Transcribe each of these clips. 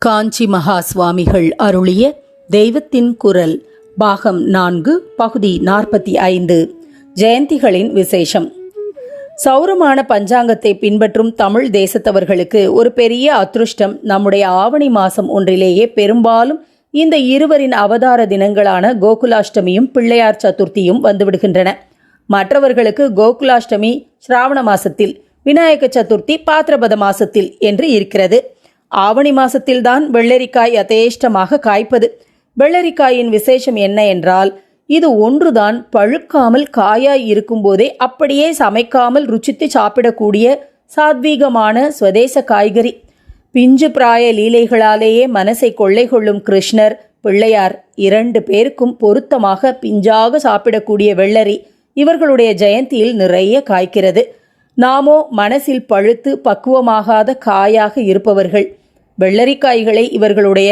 காஞ்சி மகா சுவாமிகள் அருளிய தெய்வத்தின் குரல் பாகம் நான்கு பகுதி நாற்பத்தி ஐந்து. ஜெயந்திகளின் விசேஷம். சௌரமான பஞ்சாங்கத்தை பின்பற்றும் தமிழ் தேசத்தவர்களுக்கு ஒரு பெரிய அதிருஷ்டம் நம்முடைய ஆவணி மாசம் ஒன்றிலேயே பெரும்பாலும் இந்த இருவரின் அவதார தினங்களான கோகுலாஷ்டமியும் பிள்ளையார் சதுர்த்தியும் வந்துவிடுகின்றன. மற்றவர்களுக்கு கோகுலாஷ்டமி சிராவண மாசத்தில் விநாயக சதுர்த்தி பாத்திரபத மாசத்தில் என்று இருக்கிறது. ஆவணி மாசத்தில்தான் வெள்ளரிக்காய் யதேஷ்டமாக காய்ப்பது. வெள்ளரிக்காயின் விசேஷம் என்ன என்றால் இது ஒன்றுதான் பழுக்காமல் காயாய் இருக்கும்போதே அப்படியே சமைக்காமல் ருச்சித்து சாப்பிடக்கூடிய சாத்வீகமான சுவதேச காய்கறி. பிஞ்சு பிராய லீலைகளாலேயே மனசை கொள்ளை கொள்ளும் கிருஷ்ணர் பிள்ளையார் இரண்டு பேருக்கும் பொருத்தமாக பிஞ்சாக சாப்பிடக்கூடிய வெள்ளரி இவர்களுடைய ஜெயந்தியில் நிறைய காய்க்கிறது. நாமோ மனசில் பழுத்து பக்குவமாகாத காயாக இருப்பவர்கள். வெள்ளரிக்காய்களை இவர்களுடைய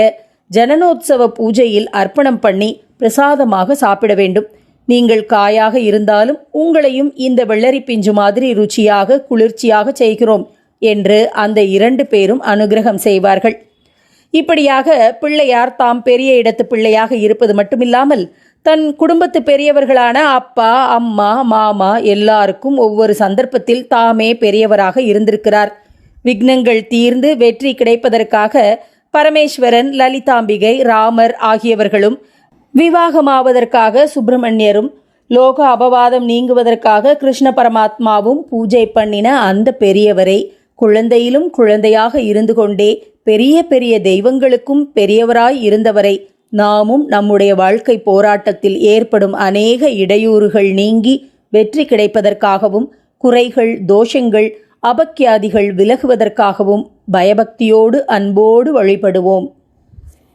ஜனனோத்சவ பூஜையில் அர்ப்பணம் பண்ணி பிரசாதமாக சாப்பிட வேண்டும். நீங்கள் காயாக இருந்தாலும் உங்களையும் இந்த வெள்ளரி பிஞ்சு மாதிரி ருச்சியாக குளிர்ச்சியாக செய்கிறோம் என்று அந்த இரண்டு பேரும் அனுகிரகம் செய்வார்கள். இப்படியாக பிள்ளையார் தாம் பெரிய இடத்து பிள்ளையாக இருப்பது மட்டுமில்லாமல் தன் குடும்பத்து பெரியவர்களான அப்பா அம்மா மாமா எல்லாருக்கும் ஒவ்வொரு சந்தர்ப்பத்தில் தாமே பெரியவராக இருந்திருக்கிறார். விக்னங்கள் தீர்ந்து வெற்றி கிடைப்பதற்காக பரமேஸ்வரன் லலிதாம்பிகை ராமர் ஆகியவர்களும் விவாகமாவதற்காக சுப்பிரமணியரும் லோக அபவாதம் நீங்குவதற்காக கிருஷ்ண பரமாத்மாவும் பூஜை பண்ணின அந்த பெரியவரை குழந்தையிலும் குழந்தையாக இருந்து கொண்டே பெரிய பெரிய தெய்வங்களுக்கும் பெரியவராய் இருந்தவரை நாமும் நம்முடைய வாழ்க்கை போராட்டத்தில் ஏற்படும் அநேக இடையூறுகள் நீங்கி வெற்றி கிடைப்பதற்காகவும் குறைகள் தோஷங்கள் அபக்கியாதிகள் விலகுவதற்காகவும் பயபக்தியோடு அன்போடு வழிபடுவோம்.